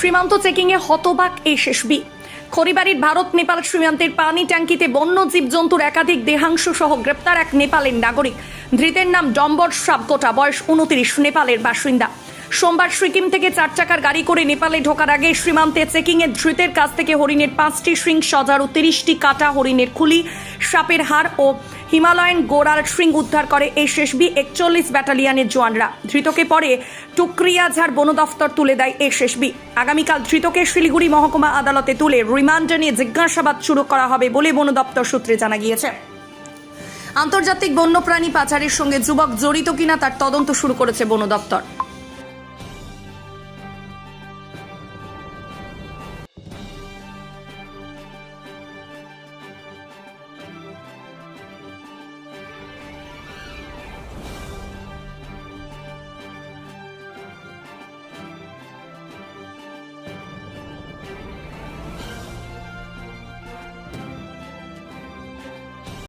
সীমান্ত চেকিংয়ে হতবাক এসএসবি খড়িবাড়ির ভারত নেপাল সীমান্তের পানি ট্যাঙ্কিতে বন্য জীবজন্তুর একাধিক দেহাংশ সহ গ্রেপ্তার এক নেপালের নাগরিক। ধৃতের নাম ডম্বর সাবকোটা বয়স উনত্রিশ নেপালের বাসিন্দা। সোমবার সিকিম থেকে চার চাকার গাড়ি করে নেপালে ঢোকার আগে সীমান্তে চেকিংয়ে ধৃতের কাছ থেকে হরিণের পাঁচটি শৃং ও তিরিশটি কাটা হরিণের খুলি, সাপের হাড় ও হিমালয়ান গোড়াল শৃঙ্গ উদ্ধার করে এসএসবি একচল্লিশ ব্যাটালিয়নের জওয়ানরা। ধৃতকে পরে টুকরিয়াঝাড় বন দফতর তুলে দেয় এসএসবি। আগামীকাল ধৃতকে শিলিগুড়ি মহকুমা আদালতে তুলে রিমান্ডে নিয়ে জিজ্ঞাসাবাদ শুরু করা হবে বলে বন দপ্তর সূত্রে জানা গিয়েছে। আন্তর্জাতিক বন্যপ্রাণী পাচারের সঙ্গে যুবক জড়িত কিনা তার তদন্ত শুরু করেছে বন দপ্তর।